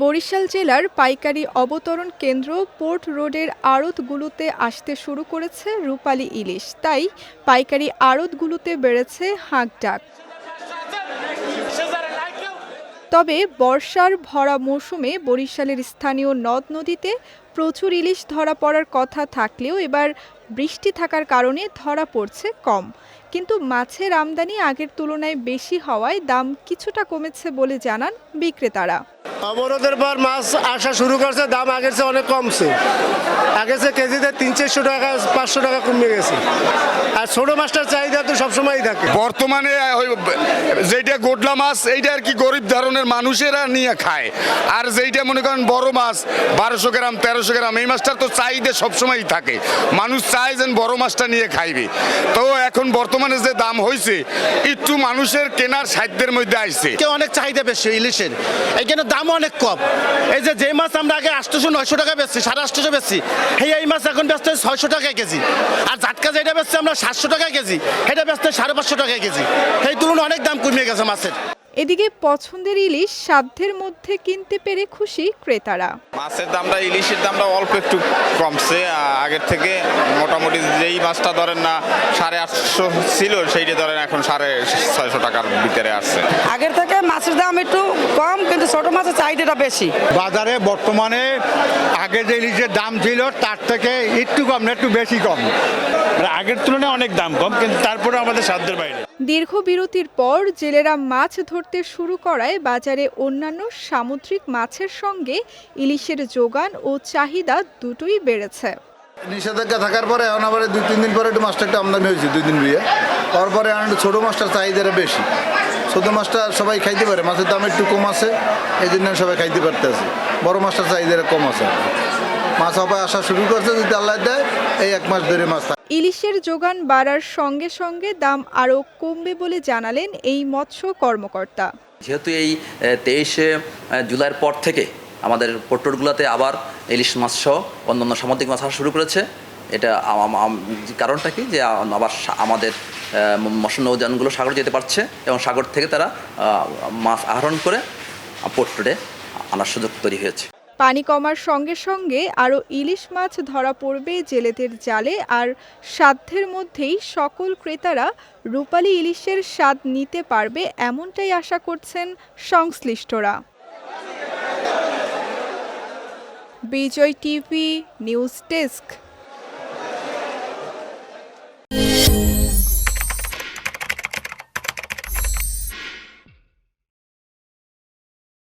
বরিশাল জেলার পাইকারি অবতরণ কেন্দ্র পোর্ট রোডের আড়তগুলোতে আসতে শুরু করেছে রূপালী ইলিশ। তাই পাইকারি আড়তগুলোতে বেড়েছে হাঁকডাক। তবে বর্ষার ভরা মৌসুমে বরিশালের স্থানীয় নদ নদীতে প্রচুর ইলিশ ধরা পড়ার কথা থাকলেও এবার বৃষ্টি থাকার কারণে ধরা পড়ছে কম। কিন্তু মাছের আমদানি আগের তুলনায় বেশি হওয়ায় দাম কিছুটা কমেছে বলে জানান বিক্রেতারা। অবরোধের পর মাছ আসা শুরু করছে, দাম আগের চেয়ে অনেক কমছে। আগের চেয়ে কেজিতে তিন চারশো টাকা, পাঁচশো টাকা কমে গেছে। আর ছোট মাছটার চাহিদা তো সবসময়ই থাকে। বর্তমানে যেটা গোডলা মাছ এইটা আর কি গরিব ধরনের মানুষেরা নিয়ে খায়। আর যেইটা মনে করেন বড় মাছ বারোশো গ্রাম তেরোশো গ্রাম এই মাছটার তো চাহিদা সবসময়ই থাকে। মানুষ চায় যেন বড় মাছটা নিয়ে খাইবে। তো এখন বর্তমানে যে দাম হয়েছে একটু মানুষের কেনার সাধ্যের মধ্যে আইছে। কে অনেক চাহিদা বেশি ইলিশের। এইখানে দাম অনেক কম। এই যে যে মাছ আমরা আগে আটশোশো নয়শো টাকা বেচছি সাড়ে আটশোশো বেচছি এই এই মাছ এখন ব্যস্ত ছয়শো টাকা কেজি। আর জাটকা যেটা বেচছি আমরা সাতশো টাকা কেজি। এটা ব্যস্ত সাড়ে পাঁচশো টাকা কেজি। সেই তুলনায় অনেক দাম কমে গেছে মাছের। এদিকে পছন্দের ইলিশ সাধ্যের মধ্যে কিনতে পেরে খুশি ক্রেতারা। মাছের দামটা ইলিশের দামটা অল্প একটু কমছে। আগের থেকে মোটামুটি যেই মাছটা ধরেন না সাড়ে আটশো ছিল সেইটা ধরেন এখন সাড়ে ছয়শো টাকার ভিতরে আসছে। আগের থেকে মাছের দাম একটু কম কিন্তু ছোট মাছের চাহিদাটা বেশি। বাজারে বর্তমানে আগে যে ইলিশের দাম ছিল তার থেকে একটু কম না একটু বেশি কম। মানে আগের তুলনায় অনেক দাম কম কিন্তু তারপরে আমাদের সাধ্যের বাইরে। দীর্ঘ বিরতির পর জেলেরা মাছ ধরতে শুরু করায় বাজারে অন্যান্য সামুদ্রিক মাছের সঙ্গে ইলিশের যোগান ও চাহিদা দুটোই বেড়েছে। নিষেধাজ্ঞা থাকার পরে এখন আবার দুই, তিন দিন পরে একটু মাছটা একটু আমদানি হয়েছে, দুই দিন বিয়ে তারপরে এখন একটু ছোটো মাছটার চাহিদাটা বেশি। ছোটো মাছটা সবাই খাইতে পারে, মাছের দাম একটু কম আছে, এই জন্য সবাই খাইতে পারতেছে। বড় মাছটার চাহিদাটা কম আছে। মাছ সবাই আসা শুরু করছে যদি আল্লাহ দেয় এই এক মাস ধরে মাছ থাকে। ইলিশের যোগান বাড়ার সঙ্গে সঙ্গে দাম আরও কমবে বলে জানালেন এই মৎস্য কর্মকর্তা যেহেতু এই তেইশে জুলাইয়ের পর থেকে আমাদের পোর্টগুলোতে আবার ইলিশ মাছ সহ অন্যান্য সামুদ্রিক মাছ আসা শুরু করেছে এটা কারণটা কি যে আবার আমাদের মৎস্য নৌযানগুলো সাগরে যেতে পারছে এবং সাগর থেকে তারা মাছ আহরণ করে পোর্টে আনার সুযোগ তৈরি হয়েছে পানি কমার সঙ্গে সঙ্গে আরও ইলিশ মাছ ধরা পড়বে জেলেদের জালে আর সাধ্যের মধ্যেই সকল ক্রেতারা রূপালী ইলিশের স্বাদ নিতে পারবে এমনটাই আশা করছেন সংশ্লিষ্টরা। Bijoy TV, news desk.